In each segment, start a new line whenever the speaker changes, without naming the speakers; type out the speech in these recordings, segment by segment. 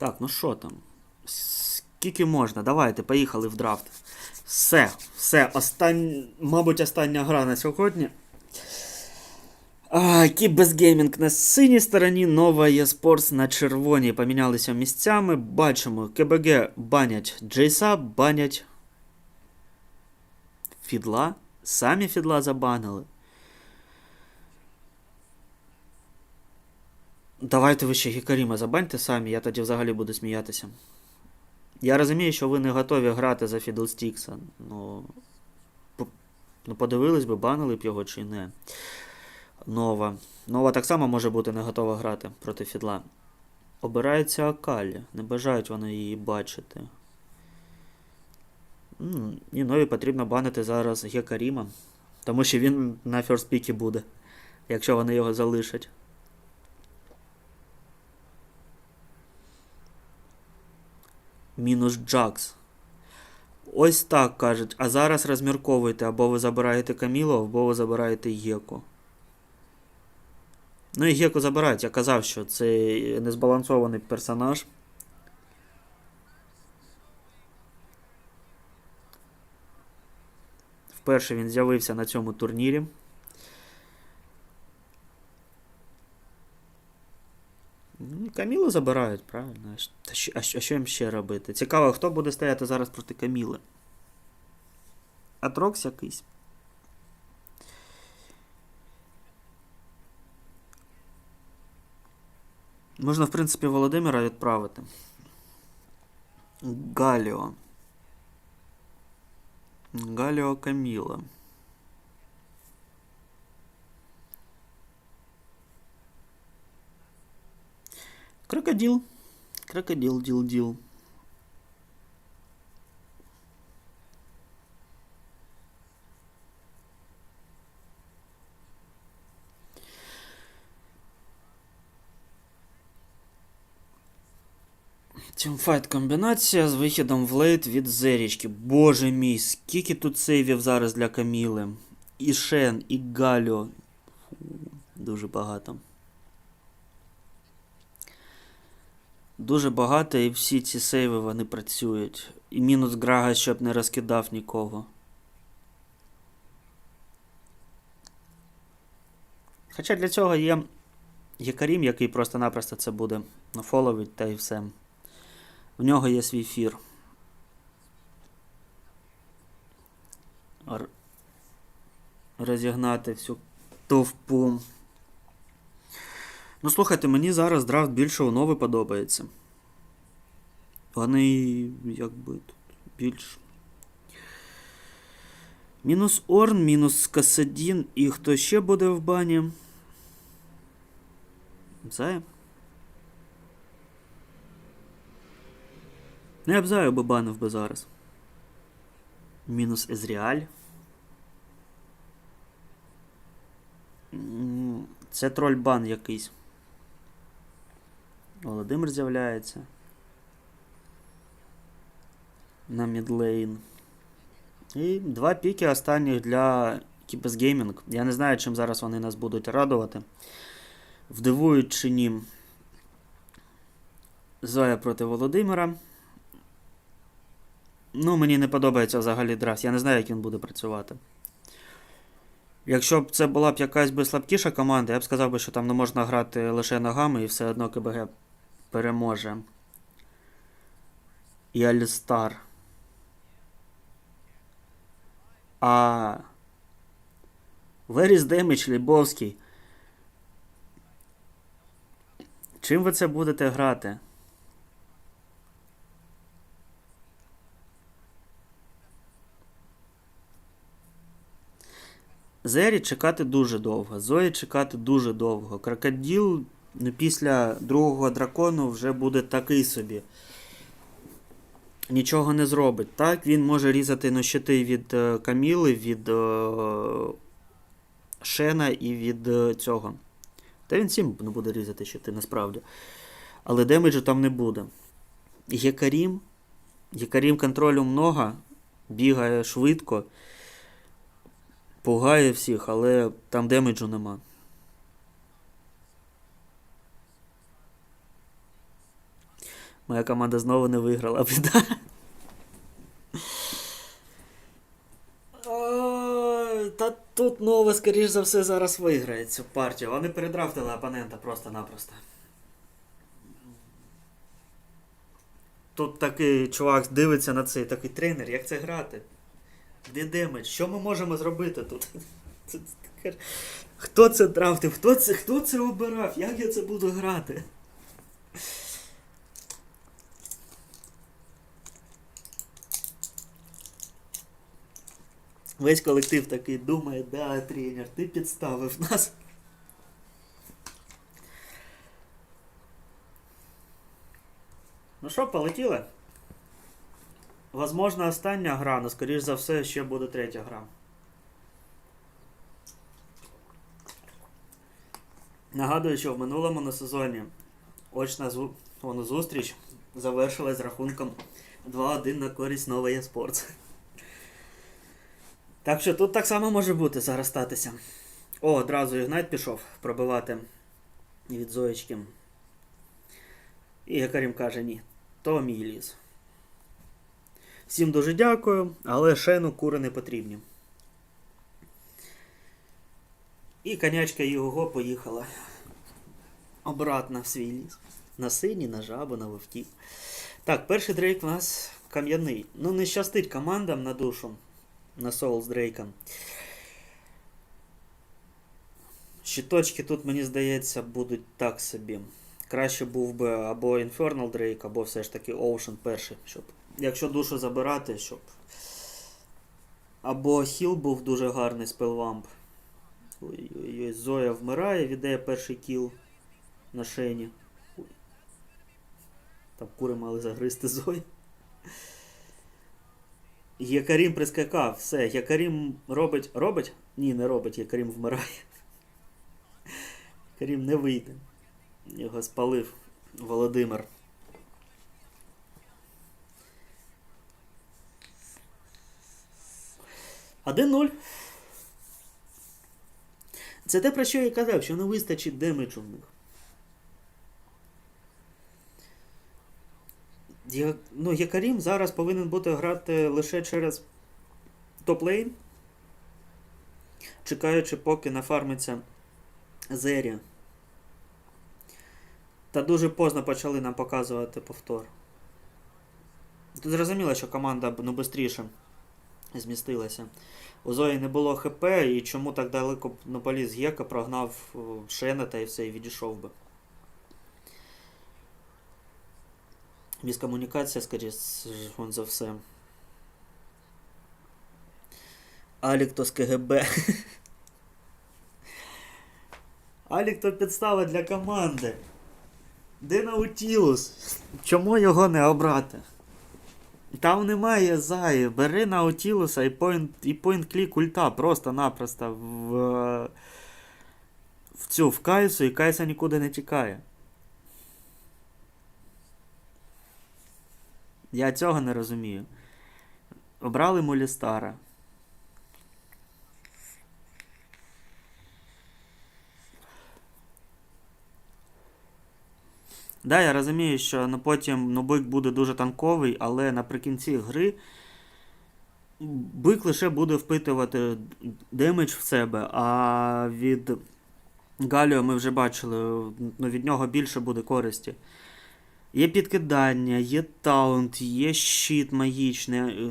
Так, ну що там? Скільки можна? Давайте, поїхали в драфт. Все, все, остань... мабуть, остання гра на сьогодні. А, Кібезгеймінг на синій стороні, нова eSports на червоній. Помінялися місцями. Бачимо, КБГ банять Джейса, банять Фідла. Самі Фідла забанили. Давайте ви ще Гікаріма забаньте самі, я тоді взагалі буду сміятися. Я розумію, що ви не готові грати за Фідлстікса. Ну, ну подивились би, банили б його чи не. Нова. Нова так само може бути не готова грати проти Фідла. Обирається Акалі. Не бажають вони її бачити. І нові потрібно банити зараз Гекаріма. Тому що він на ферстпікі буде, якщо вони його залишать. Мінус Джакс. Ось так кажуть. А зараз розмірковуйте, або ви забираєте Каміло, або ви забираєте Єку. Ну і Геку забирають. Я казав, що це незбалансований персонаж. Вперше він з'явився на цьому турнірі. Ну, забирають, правильно. А що, а що їм ще робити? Цікаво, хто буде стояти зараз проти Каміли? Атрокс якийсь. Можна, в принципі, Володимира відправити. Галіо. Галіо Каміла. Крокодил. Крокодил, дил, дил. Тімфайт комбінація з вихідом в лейт від Зерічки. Боже мій, скільки тут сейвів зараз для Каміли. І Шен, і Галіо. Фу, Дуже багато. Дуже багато, і всі ці сейви вони працюють. І мінус Грага, щоб не розкидав нікого. Хоча для цього є Якарім, який просто-напросто це буде нафоловить та і все. В нього є свій фір. Розігнати всю товпу. Ну, слухайте, мені зараз драфт більше у нови подобається. Вони якби тут більш. Мінус Орн, мінус Касадін. І хто ще буде в бані? Зая? Ну, я б Заю би банив би зараз. Мінус Езріаль. Це троль-бан якийсь. Володимир з'являється. На мідлейн. І два піки останніх для Кіпес Gaming. Я не знаю, чим зараз вони нас будуть радувати. Вдивують чи ні. Зоя проти Володимира. Ну, мені не подобається взагалі драфт. Я не знаю, як він буде працювати. Якщо б це була б якась би слабкіша команда, я б сказав би, що там не можна грати лише ногами і все одно КБГ переможе. І Алістар. А. Is damage, Лібовський? Чим ви це будете грати? Зері чекати дуже довго, Зої чекати дуже довго. Крокодил ну, після другого дракону вже буде такий собі. Нічого не зробить. Так, він може різати ну, щити від е, Каміли, від е, Шена і від е, цього. Та він всім не буде різати щити, насправді. Але демеджу там не буде. Єкарім. Єкарім контролю много, бігає швидко. Пугає всіх, але там демеджу нема. Моя команда знову не виграла. Біда. Та тут Нова, скоріш за все, зараз виграє цю партію. Вони передрафтили опонента просто-напросто. Тут такий чувак дивиться на цей такий тренер, як це грати? Де демедж? Що ми можемо зробити тут? Хто це драфтив? Хто це, хто це обирав? Як я це буду грати? Весь колектив такий думає, да, тренер, ти підставив нас. Ну що, полетіли? Возможно, остання гра, але скоріш за все ще буде третя гра. Нагадую, що в минулому на сезоні очна зу- зустріч завершилась рахунком 2-1 на користь нової спортс. Так що тут так само може бути зараз. О, одразу Ігнайт пішов пробивати від Зоєчки. І Гекарім каже, ні, то мій ліс. Всім дуже дякую, але шену кури не потрібні. І конячка його поїхала обратно в свій ліс. На синій, на жабу, на вовків. Так, перший дрейк у нас кам'яний. Ну, не щастить командам на душу. На соул з дрейком. Щиточки тут, мені здається, будуть так собі. Краще був би або Infernal Drake, або все ж таки Ocean перший, щоб. Якщо душу забирати, щоб. Або хіл був дуже гарний спелвамп. Ой-ой-ой, Зоя вмирає, віддає перший кіл на шені. Ой. Там кури мали загризти Зою. Якарім прискакав, все, Якарім робить. Робить? Ні, не робить, Якарім вмирає. Якарім не вийде. Його спалив Володимир. Один нуль. Це те, про що я казав, що не вистачить демеджу в них. Ну, Якарім зараз повинен бути грати лише через топ-лейн, чекаючи, поки нафармиться Зері. Та дуже поздно почали нам показувати повтор. Тут зрозуміло, що команда ну, швидше змістилася. У Зої не було ХП, і чому так далеко ну, поліз Гека, прогнав о, Шена та і все, і відійшов би. Міскомунікація, скоріше за все. Алік то з КГБ. Алік то підстава для команди. Де Наутілус? Чому його не обрати? Там немає заї. Бери Наутілуса і point, і point клік ульта просто-напросто в, в цю в Кайсу, і Кайса нікуди не тікає. Я цього не розумію. Обрали Молістара. Да, я розумію, що ну, потім ну, бик буде дуже танковий, але наприкінці гри бик лише буде впитувати демедж в себе, а від Галіо ми вже бачили, ну, від нього більше буде користі. Є підкидання, є таунт, є щит магічний.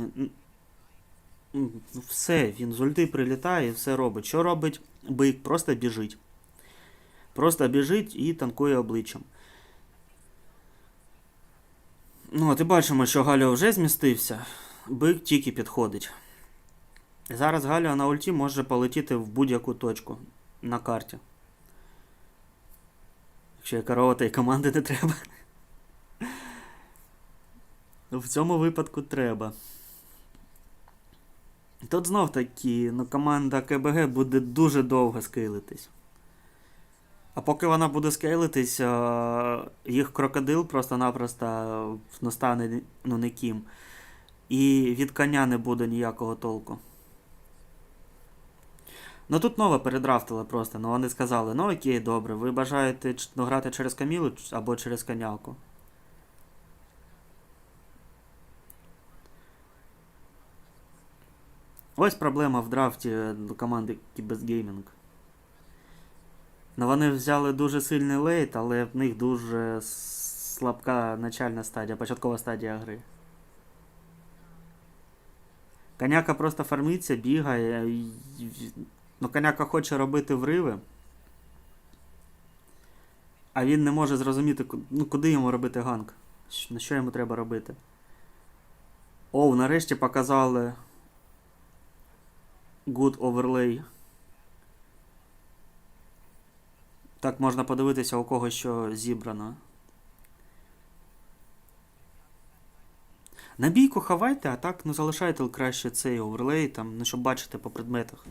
е, Все, він з ульти прилітає і все робить. Що робить бик? Просто біжить. Просто біжить і танкує обличчям. Ну, от і бачимо, що Галіо вже змістився. Бик тільки підходить. Зараз Галіо на ульті може полетіти в будь-яку точку на карті. Якщо є корова, то й команди не треба. В цьому випадку треба. Тут знов таки, ну, команда КБГ буде дуже довго скейлитись. А поки вона буде скейлитись, їх крокодил просто-напросто ну, стане ну, ніким. І від коня не буде ніякого толку. Ну тут нова передрафтила просто, ну вони сказали, ну окей, добре, ви бажаєте ну, грати через камілу або через конялку. Ось проблема в драфті до команди Gaming. Ну, вони взяли дуже сильний лейт, але в них дуже слабка начальна стадія, початкова стадія гри. Коняка просто фармиться, бігає. і- Ну, коняка хоче робити вриви. А він не може зрозуміти, ну, куди йому робити ганк. На що йому треба робити. Оу, нарешті показали Good Overlay. Так можна подивитися, у кого що зібрано. На бійку хавайте, а так ну залишайте краще цей оверлей, там, ну, щоб бачити по предметах.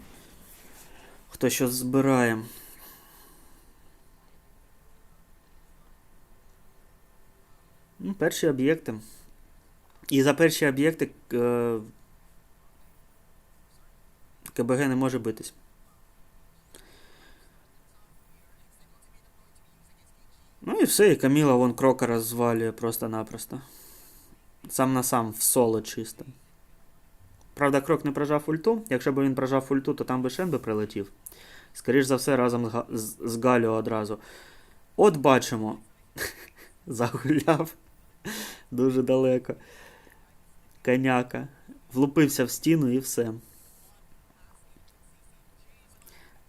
Хто що збирає. Ну, перші об'єкти. І за перші об'єкти е, КБГ не може битись. Ну і все, і Каміла вон крока розвалює просто-напросто. Сам на сам в соло чисто. Правда, крок не прожав ульту. Якщо б він прожав ульту, то там би Шен би прилетів. Скоріш за все, разом з, Га- з, з Галю одразу. От бачимо. Загуляв. Дуже далеко. Коняка. Влупився в стіну і все.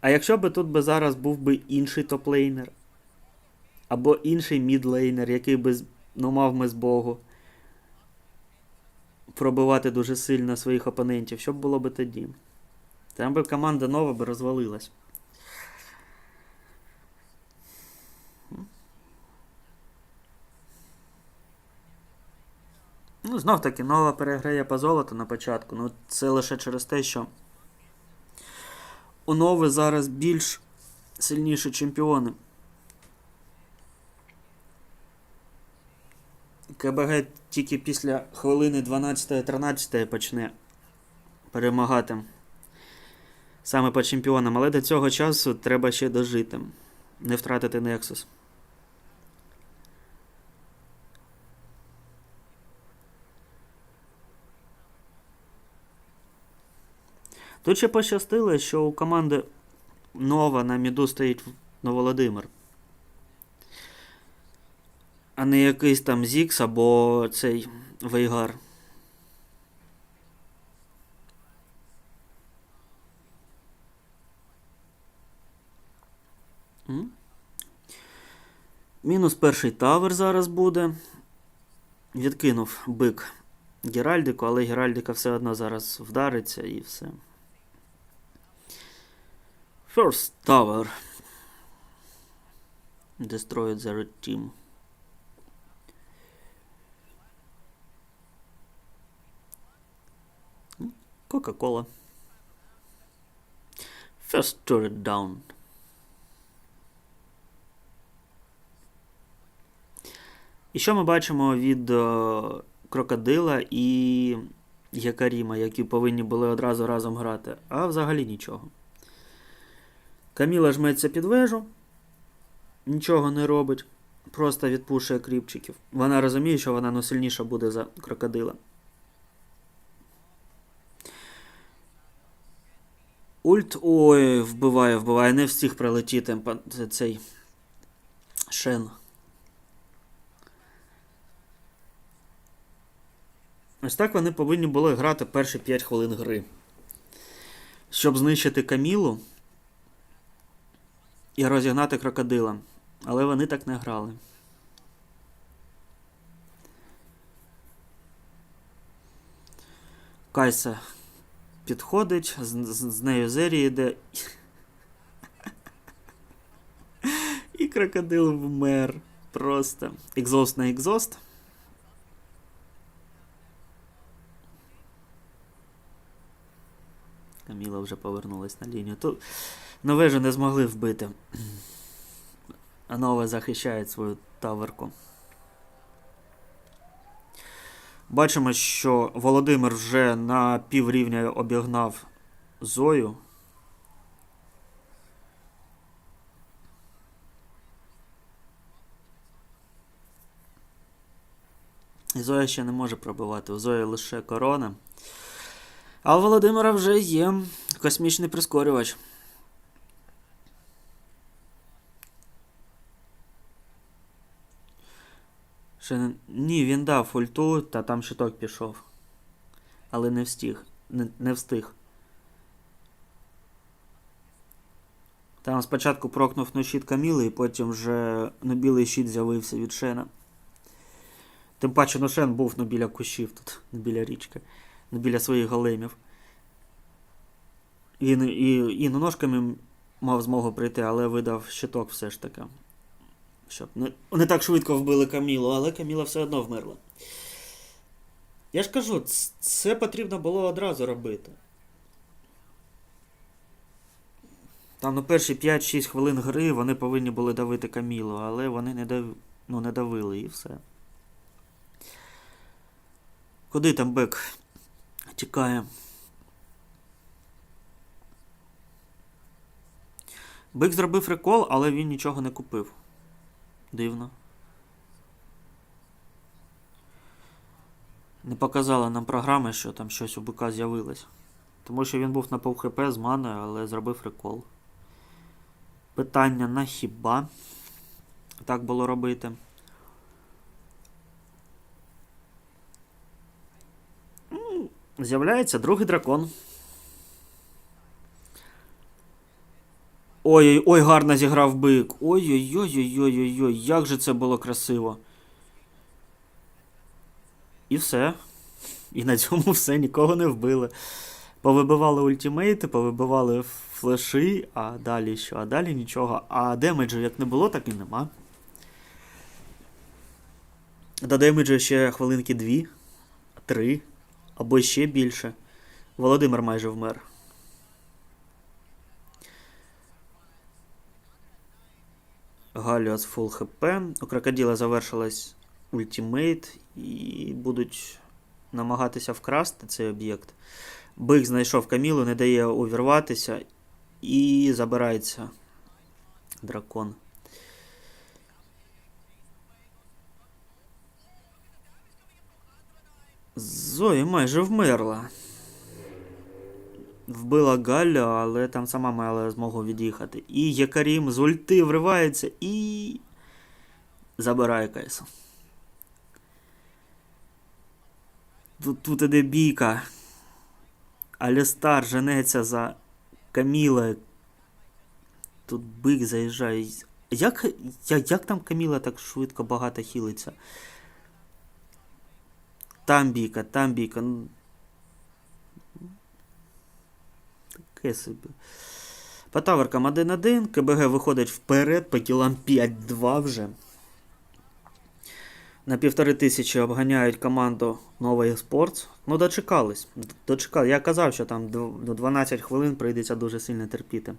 А якщо би тут би зараз був би інший топлейнер, або інший мідлейнер, який би ну, мав ми з Богу пробивати дуже сильно своїх опонентів, що б було би тоді? Там би команда нова би розвалилась. Ну, знов таки, нова переграє по золоту на початку. Ну, це лише через те, що у Нови зараз більш сильніші чемпіони. КБГ тільки після хвилини 12-13 почне перемагати саме по чемпіонам, але до цього часу треба ще дожити, не втратити Nexus. Тут ще пощастило, що у команди Нова на міду стоїть ну, Володимир. А не якийсь там Зікс або цей Вейгар. Мінус перший тавер зараз буде. Відкинув бик Геральдику, але Геральдика все одно зараз вдариться і все. First tower. Destroyed the red team. Кока-кола. First turret down. І що ми бачимо від е, Крокодила і Якаріма, які повинні були одразу разом грати, а взагалі нічого. Каміла жметься під вежу, нічого не робить, просто відпушує кріпчиків. Вона розуміє, що вона ну, сильніша буде за крокодила. Ульт. Ой, вбиває, вбиває, не встиг прилетіти цей Шен. Ось так вони повинні були грати перші 5 хвилин гри. Щоб знищити Камілу і розігнати крокодила. Але вони так не грали. Кайса підходить, з, з, з нею Зері йде. І крокодил вмер. Просто. Екзост на екзост. Каміла вже повернулась на лінію. Тут нове ж не змогли вбити. А нове захищає свою таверку. Бачимо, що Володимир вже на піврівня обігнав Зою. І Зоя ще не може пробивати. У Зої лише корона. А у Володимира вже є космічний прискорювач. Ще. Ні, він дав ульту, та там щиток пішов. Але не встиг. Не, не встиг. Там спочатку прокнув на щит Каміли, і потім вже ну, білий щит з'явився від Шена. Тим паче, ну Шен був ну, біля кущів тут, ну, біля річки, ну, біля своїх големів. І, і, і ну, ножками мав змогу прийти, але видав щиток все ж таки. Щоб не, не так швидко вбили Камілу, але Каміла все одно вмерла. Я ж кажу, це потрібно було одразу робити. Там на перші 5-6 хвилин гри вони повинні були давити Камілу, але вони не, дав... ну, не давили і все. Куди там Бек тікає? Бик зробив рекол, але він нічого не купив. Дивно. Не показала нам програми, що там щось у бика з'явилось. Тому що він був на пол хп з маною, але зробив рекол. Питання на хіба так було робити? З'являється другий дракон. Ой, ой, гарно зіграв бик. Ой-ой-ой-ой-ой-ой, як же це було красиво. І все. І на цьому все, нікого не вбили. Повибивали ультимейти, повибивали флеші, а далі що? А далі нічого. А демеджу як не було, так і нема. До демеджу ще хвилинки дві, три, або ще більше. Володимир майже вмер. Галіас фул хп. У крокодила завершилась ультимейт і будуть намагатися вкрасти цей об'єкт. Бик знайшов Камілу, не дає увірватися і забирається дракон. Зої майже вмерла. Вбила Галю, але там сама мала змогу від'їхати. І Якарім з ульти вривається і. забирає Кайсу. Тут, тут іде бійка. Алістар женеться за Камілою. Тут бик заїжджає. Як, як, як там Каміла так швидко багато хілиться? Там бійка, там бійка. ну. Таке собі. По таверкам 1-1. КБГ виходить вперед, по кілам 5-2 вже. На півтори тисячі обганяють команду Новий Спортс. Ну, дочекались. Дочекали. Я казав, що там ну, 12 хвилин прийдеться дуже сильно терпіти.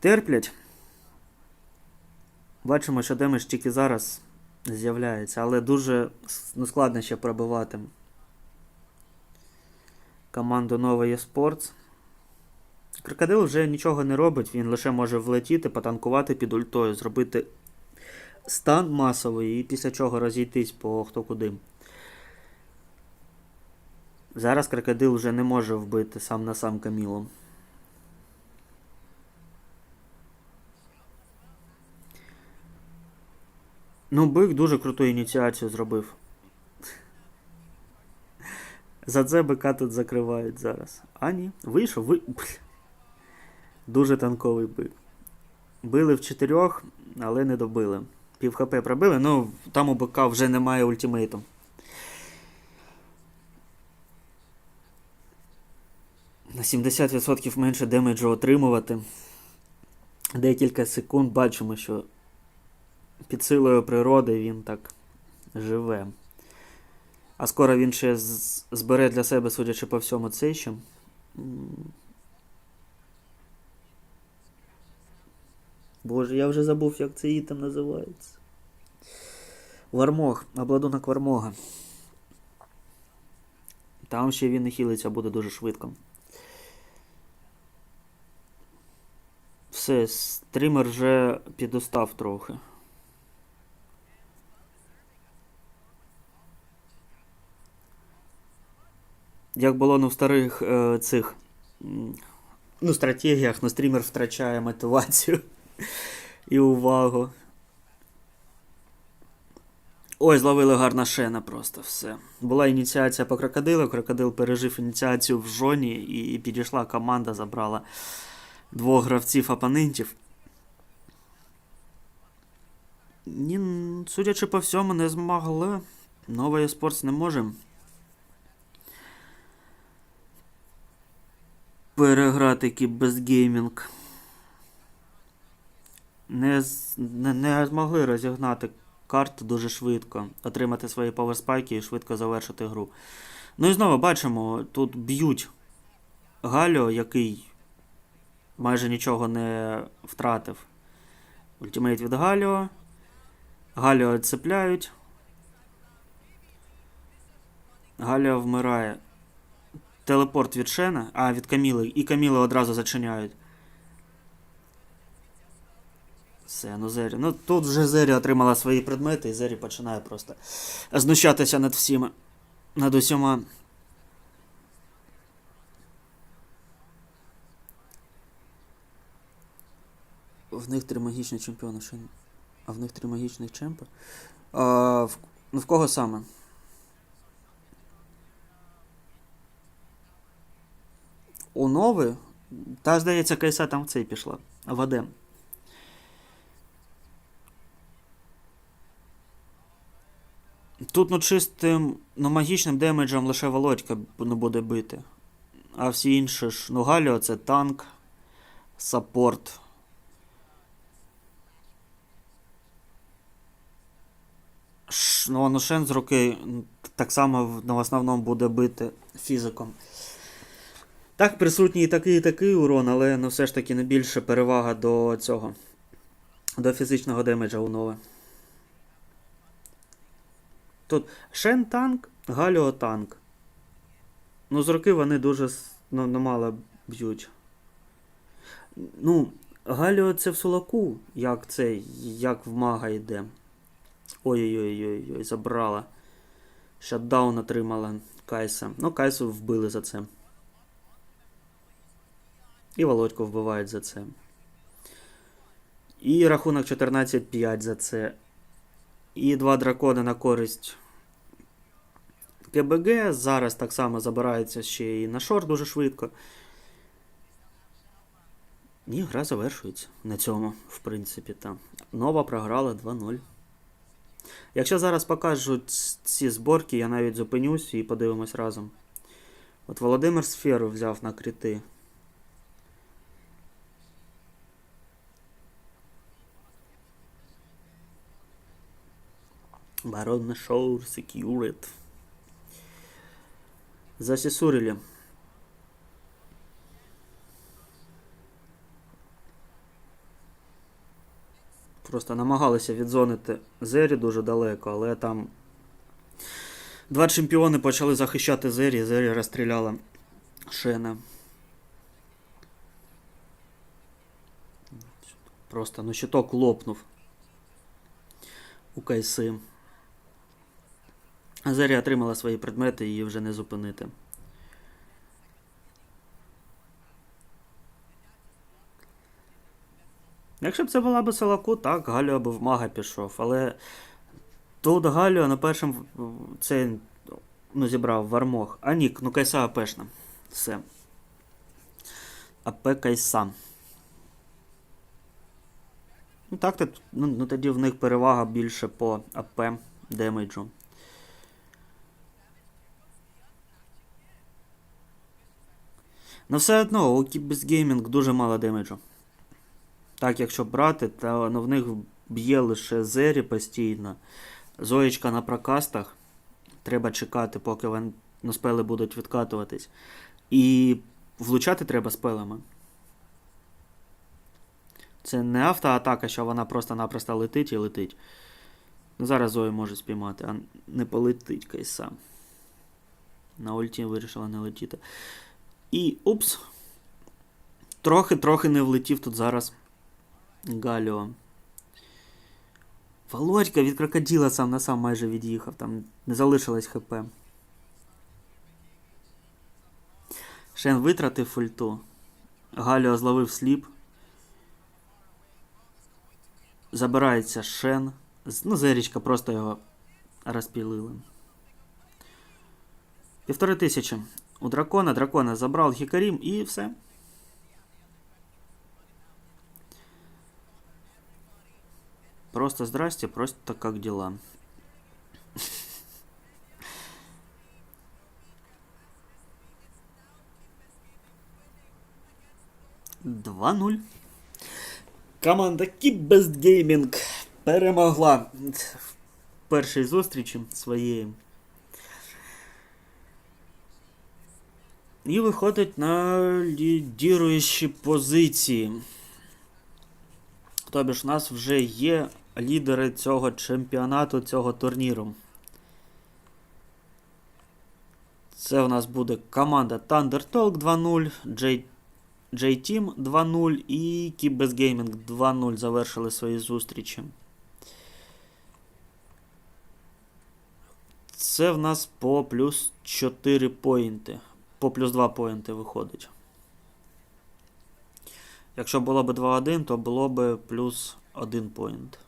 Терплять. Бачимо, що демедж тільки зараз з'являється, але дуже ну, складно ще пробивати команду Новий Спортс. Крокодил вже нічого не робить, він лише може влетіти, потанкувати під ультою, зробити стан масовий і після чого розійтись по хто куди. Зараз крокодил вже не може вбити сам на сам Камілу. Ну, бик дуже круту ініціацію зробив. За це бика тут закривають зараз. А ні, вийшов, ви. Дуже танковий бик. Били в чотирьох, але не добили. Пів хп пробили, ну там у бика вже немає ультимейту. На 70% менше демеджу отримувати. Декілька секунд бачимо, що під силою природи він так живе. А скоро він ще збере для себе, судячи по всьому, цей ще. Боже, я вже забув, як цей ітем називається. Вармог, обладунок Вармога. Там ще він і хілиться буде дуже швидко. Все, стрімер вже підустав трохи. Як було ну, старих е, цих ну, стратегіях, ну, стрімер втрачає мотивацію і увагу. Ой, зловили гарна шена просто все. Була ініціація по крокодилу, крокодил пережив ініціацію в жоні і, підійшла команда, забрала двох гравців опонентів. Ні, судячи по всьому, не змогли. Новий спортс не може. Переграти кібезгеймінг. Не, не, не змогли розігнати карту дуже швидко, отримати свої паверспайки і швидко завершити гру. Ну і знову бачимо, тут б'ють Галіо, який майже нічого не втратив. Ультимейт від Галіо. Галіо відцепляють. Галіо вмирає. Телепорт від Шена, а від Каміли. І Каміли одразу зачиняють. Все, ну Зері. Ну тут вже Зері отримала свої предмети, і Зері починає просто знущатися над всіма. Над усіма. В них три магічні чемпіони. А в них три магічних чемпи. А, в, ну в кого саме? У Нови? Та, здається, Кайса там в цей пішла. В Адем. Тут ну чистим, ну магічним демеджем лише Володька не буде бити. А всі інші ж, ну Галіо це танк, саппорт. Ш, ну, ну Шен з руки так само ну, в основному буде бити фізиком. Так, присутній і такий, і такий урон, але ну, все ж таки не більше перевага до цього. До фізичного демеджа у нове. Тут Шен танк, Галіо танк. Ну, з руки вони дуже ну, мало б'ють. Ну, Галіо це в Сулаку, як це, як в мага йде. Ой-ой-ой, забрала. Шатдаун отримала Кайса. Ну, Кайсу вбили за це. І Володьку вбивають за це. І рахунок 14-5 за це. І два дракони на користь КБГ. Зараз так само забирається ще і на шорт дуже швидко. І гра завершується на цьому, в принципі. Там. Нова програла 2-0. Якщо зараз покажуть ці зборки, я навіть зупинюсь і подивимось разом. От Володимир сферу взяв на крити. Барон Шоур Секьюрит. Засісурили. Просто намагалися відзонити Зері дуже далеко, але там два чемпіони почали захищати Зері, Зері розстріляла Шена. Просто ну щиток лопнув у Кайси. А Зері отримала свої предмети і її вже не зупинити. Якщо б це була б Солоку, так, Галіо б в мага пішов, але тут Галіо на першому це ну, зібрав Вармох. А нік, ну Кайса АПшна. Все. АП Кайса. Ну так, ну, ну тоді в них перевага більше по АП демеджу. Ну все одно, у Kibis Gaming дуже мало демеджу. Так, якщо брати, то ну, в них б'є лише Зері постійно. Зоєчка на прокастах. Треба чекати, поки вони ну, спели будуть відкатуватись. І влучати треба спелами. Це не автоатака, що вона просто-напросто летить і летить. Ну, зараз Зою може спіймати, а не полетить кайса. На ульті вирішила не летіти. І упс. Трохи-трохи не влетів тут зараз. Галіо. Володька від крокодила сам на сам майже від'їхав, там не залишилось ХП. Шен витратив фульту. Галіо зловив сліп. Забирається Шен. Ну, Зерічка просто його розпілили. Півтори тисячі. У дракона. Дракона забрав Хікарім і все. Просто здрасте, просто как дела. Два нуль. Команда Keep Best Gaming перемогла в першій зустрічі своєї. І виходить на лідіруючі позиції. Тобі ж у нас вже є лідери цього чемпіонату, цього турніру. Це у нас буде команда Thunder Talk 2-0, J, J-Team 2-0 і Keep Gaming 2-0 завершили свої зустрічі. Це в нас по плюс 4 поінти. По плюс 2 поінти виходить. Якщо було б 2-1, то було б плюс 1 поінт.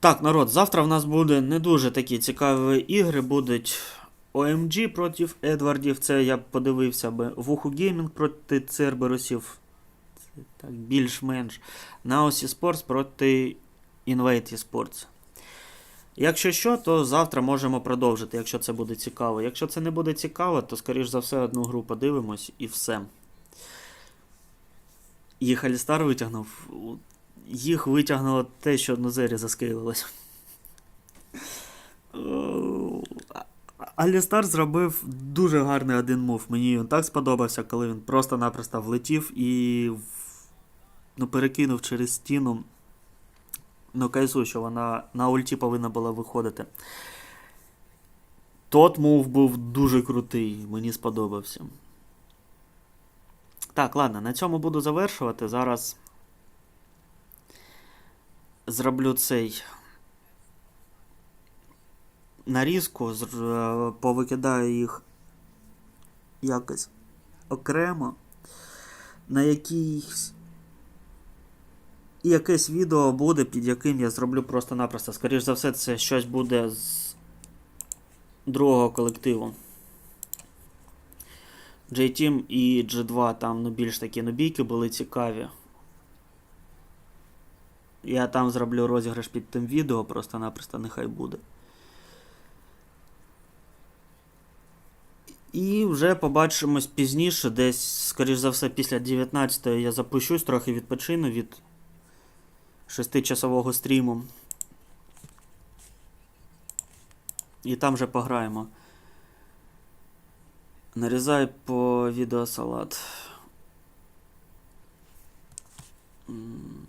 Так, народ, завтра в нас буде не дуже такі цікаві ігри. Будуть OMG проти Едвардів. Це я подивився би. Вуху Геймінг проти Церберусів. Це так, більш-менш. Naos Esports проти Invade Esports. Якщо що, то завтра можемо продовжити, якщо це буде цікаво. Якщо це не буде цікаво, то, скоріш за все, одну гру подивимось і все. Їх Алістар витягнув. Їх витягнуло те, що на зері заскейлилось. Алістар зробив дуже гарний один мув. Мені він так сподобався, коли він просто-напросто влетів і ну, перекинув через стіну. Ну, кайсу, що вона на ульті повинна була виходити. Тот мув був дуже крутий, мені сподобався. Так, ладно, на цьому буду завершувати. Зараз зроблю цей нарізку, е, повикидаю їх якось окремо. На якійсь і якесь відео буде, під яким я зроблю просто-напросто. Скоріше за все, це щось буде з другого колективу. J-Team і G2 там ну, більш такі нобійки були цікаві. Я там зроблю розіграш під тим відео, просто-напросто нехай буде. І вже побачимось пізніше, десь, скоріш за все, після 19-ї я запущусь, трохи відпочину від 6-часового стріму. І там вже пограємо. Нарізай по відео салат. М,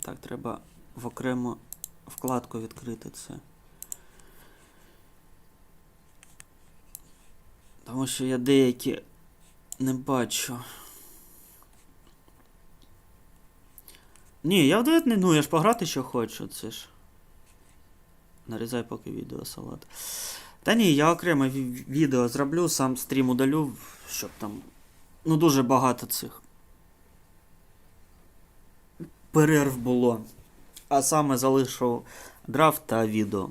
Так, треба в окрему вкладку відкрити це. Тому що я деякі не бачу. Ні, я в дует не ну, я ж пограти що хочу, це ж. Нарізай поки відео салат. Та ні, я окремо ві- відео зроблю, сам стрім удалю, щоб там. Ну, дуже багато цих. Перерв було. А саме залишу драфт та відео.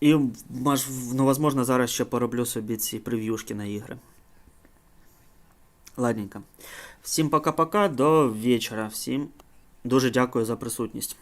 І, ну, возможно, зараз ще пороблю собі ці прев'юшки на ігри. Ладненько. Всім пока-пока, до вечора. Всім дуже дякую за присутність.